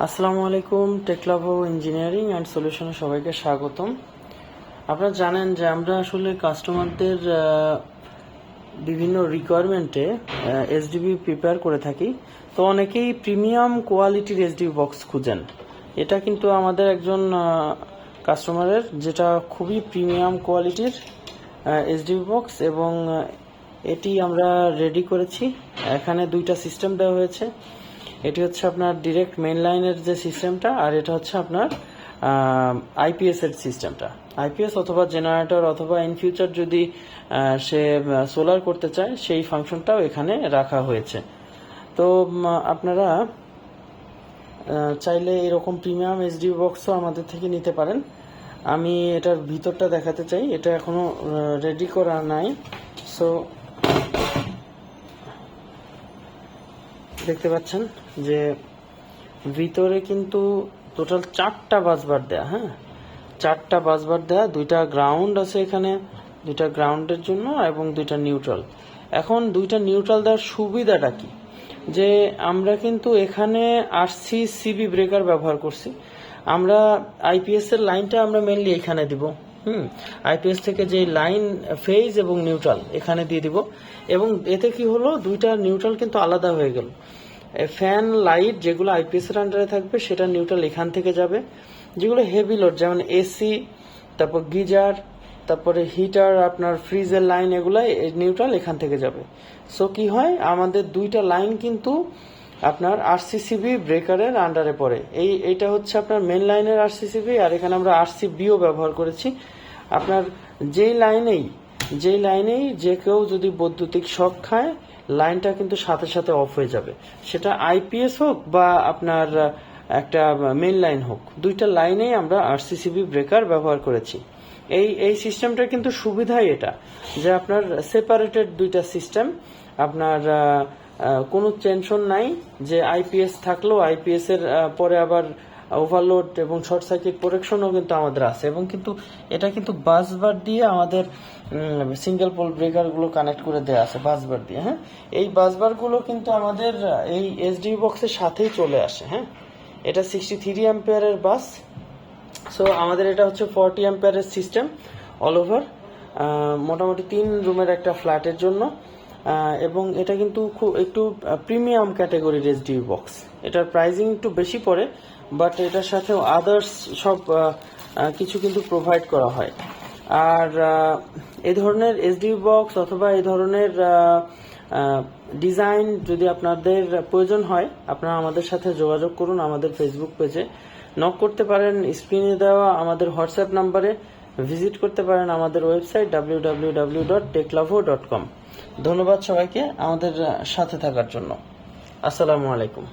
আসসালামু আলাইকুম, টেকলাভো engineering and সলিউশনে সবাইকে স্বাগতম। আপনারা জানেন যে আমরা আসলে কাস্টমারদের বিভিন্ন রিকোয়ারমেন্টে এসডিবি প্রিপেয়ার করে থাকি। তো অনেকেই প্রিমিয়াম কোয়ালিটির এসডিবি বক্স খুঁজেন। এটা কিন্তু আমাদের একজন কাস্টমারের যেটা খুবই প্রিমিয়াম কোয়ালিটির এসডিবি বক্স এবং এটি আমরা রেডি করেছি। এখানে দুইটা সিস্টেম দেওয়া হয়েছে। এটি হচ্ছে আপনার ডিরেক্ট মেন লাইনের যে সিস্টেমটা আর এটা হচ্ছে আপনার আইপিএস এর সিস্টেমটা আইপিএস অথবা জেনারেটর অথবা ইন ফিউচার যদি সে সোলার করতে চায়, সেই ফাংশনটাও এখানে রাখা হয়েছে। তো আপনারা চাইলে এরকম প্রিমিয়াম এইচডি বক্সও আমাদের থেকে নিতে পারেন। আমি এটার ভিতরটা দেখাতে চাই। এটা এখনও রেডি করা নাই। সো দেখতে পাচ্ছেন যে ভিতরে কিন্তু টোটাল চারটা বাসবার দেয়া হ্যাঁ? চারটা বাসবার দেয়া, দুইটা গ্রাউন্ড আছে এখানে, দুইটা গ্রাউন্ডের জন্য এবং দুইটা নিউট্রাল এখন দুইটা নিউট্রাল দেওয়ার সুবিধাটা কি? যে আমরা কিন্তু এখানে আরসি সিবি ব্রেকার ব্যবহার করছি। আমরা আইপিএস এর লাইনটা আমরা মেনলি এখানে দিব। হুম আইপিএস থেকে যে লাইন ফেজ এবং নিউট্রাল এখানে দিয়ে দিব। এবং এতে কি হলো, দুইটা নিউট্রাল কিন্তু আলাদা হয়ে গেল। ফ্যান লাইট যেগুলো আইপিএস এর আন্ডারে থাকবে, সেটা নিউট্রাল এখান থেকে যাবে। যেগুলো হেভি লোড যেমন এসি তারপর গিজার, তারপরে হিটার আপনার ফ্রিজের লাইন এগুলো নিউট্রাল এখান থেকে যাবে। সো কি হয়, আমাদের দুইটা লাইন কিন্তু আপনার আরসিসিবি ব্রেকারের আন্ডারে পড়ে। এই এটা হচ্ছে আপনার মেন লাইনের আরসিসিবি আর এখানে আমরা আরসিবিও ব্যবহার করেছি। আপনার যেই লাইনেই যেই লাইনেই যে কেউ যদি বৈদ্যুতিক শক খায় লাইনটা কিন্তু সাথে সাথে অফ হয়ে যাবে। সেটা আইপিএস হোক বা আপনার একটা মেন লাইন হোক, দুইটা লাইনেই আমরা আরসিসিবি ব্রেকার ব্যবহার করেছি। এই এই সিস্টেমটার কিন্তু সুবিধাই এটা, যে আপনার সেপারেটেড দুইটা সিস্টেম আপনার কোনো টেনশন নাই যে আইপিএস থাকলেও আইপিএস এর পরে আবার ওভারলোড এবং শর্ট সার্কিট প্রোটেকশনও কিন্তু আমাদের আছে এবং কিন্তু এটা কিন্তু বাসবার দিয়ে আমাদের সিঙ্গেল পোল ব্রেকারগুলো কানেক্ট করে দেওয়া আছে বাসবার দিয়ে হ্যাঁ? এই বাসবারগুলো কিন্তু আমাদের এই এসডি বক্সের সাথেই চলে আসে হ্যাঁ? এটা সিক্সটি থ্রি অ্যাম্পিয়ারের বাস সো আমাদের এটা হচ্ছে ফর্টি অ্যাম্পিয়ারের সিস্টেম অল ওভার মোটামুটি তিন রুমের একটা ফ্ল্যাটের জন্য। এবং এটা কিন্তু খুব একটু প্রিমিয়াম ক্যাটাগরির এসডি বক্স এটার প্রাইজিং একটু বেশি পড়ে বাট এটার সাথে আদার্স সব কিছু কিন্তু প্রোভাইড করা হয়। আর এই ধরনের এসডি বক্স অথবা এই ধরনের ডিজাইন যদি আপনাদের প্রয়োজন হয়, আপনারা আমাদের সাথে যোগাযোগ করুন আমাদের ফেসবুক পেজে নক করতে পারেন স্ক্রিনে দেওয়া আমাদের হোয়াটসঅ্যাপ নাম্বারে ভিজিট করতে পারেন আমাদের website W W W dot Techlavo dot com ধন্যবাদ সবাইকে আমাদের সাথে থাকার জন্য। আসসালামু আলাইকুম।